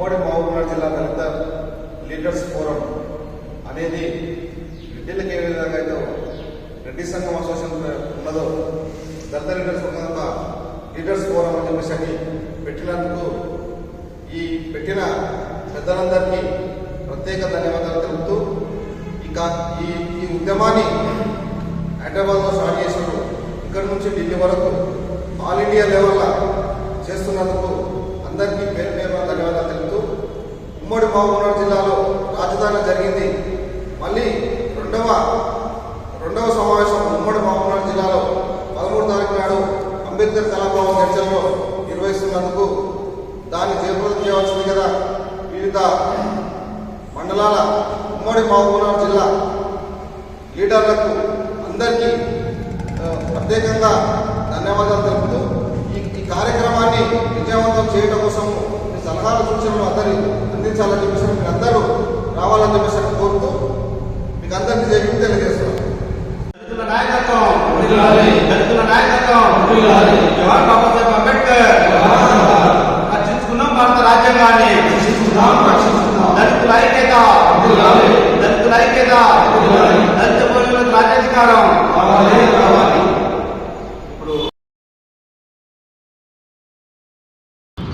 ఉమ్మడి మహబూబ్నగర్ జిల్లా దళిత leaders forum అనేది రెడ్డిలకు ఏ విధంగా అయితే రెడ్డి సంఘం అసోసియేషన్ ఉన్నదో దళిత లీడర్స్ ఉన్నంత లీడర్స్ ఫోరం అని చెప్పేసి పెట్టినందుకు ఈ పెట్టిన పెద్దలందరికీ ప్రత్యేక ధన్యవాదాలు తెలుపుతూ ఇక ఈ ఈ ఉద్యమాన్ని హైదరాబాద్లో స్టార్ట్ చేసినప్పుడు ఇక్కడి నుంచి ఢిల్లీ వరకు ఆల్ ఇండియా లెవెల్లో చేస్తున్నందుకు అందరికీ మహబూబ్నగర్ జిల్లాలో రాజధాని జరిగింది. మళ్ళీ రెండవ రెండవ సమావేశం ఉమ్మడి మహబూబ్నగర్ జిల్లాలో పదమూడు తారీఖు నాడు అంబేద్కర్ కళాభవన్ చర్చల్లో నిర్వహిస్తున్నందుకు దాన్ని జయప్రదం చేయవలసింది కదా. వివిధ మండలాల ఉమ్మడి మహబూబ్నగర్ జిల్లా లీడర్లకు అందరికీ ప్రత్యేకంగా ధన్యవాదాలు తెలుపుతూ ఈ కార్యక్రమాన్ని విజయవంతం చేయడం కోసం మీ సలహాలు సూచనలు అందరి అందించాలని చెప్పేసి మీరు అందరూ రావాలని చెప్పేసి కోరుతూ మీకు నాయకత్వం నాయకత్వం జవహర్ బాబాసాహెబ్ అంబేద్కర్. రక్షించుకున్నాం భారత రాజ్యాంగాన్ని. దళితుల ఐక్యత. దళితుల ఐక్యత.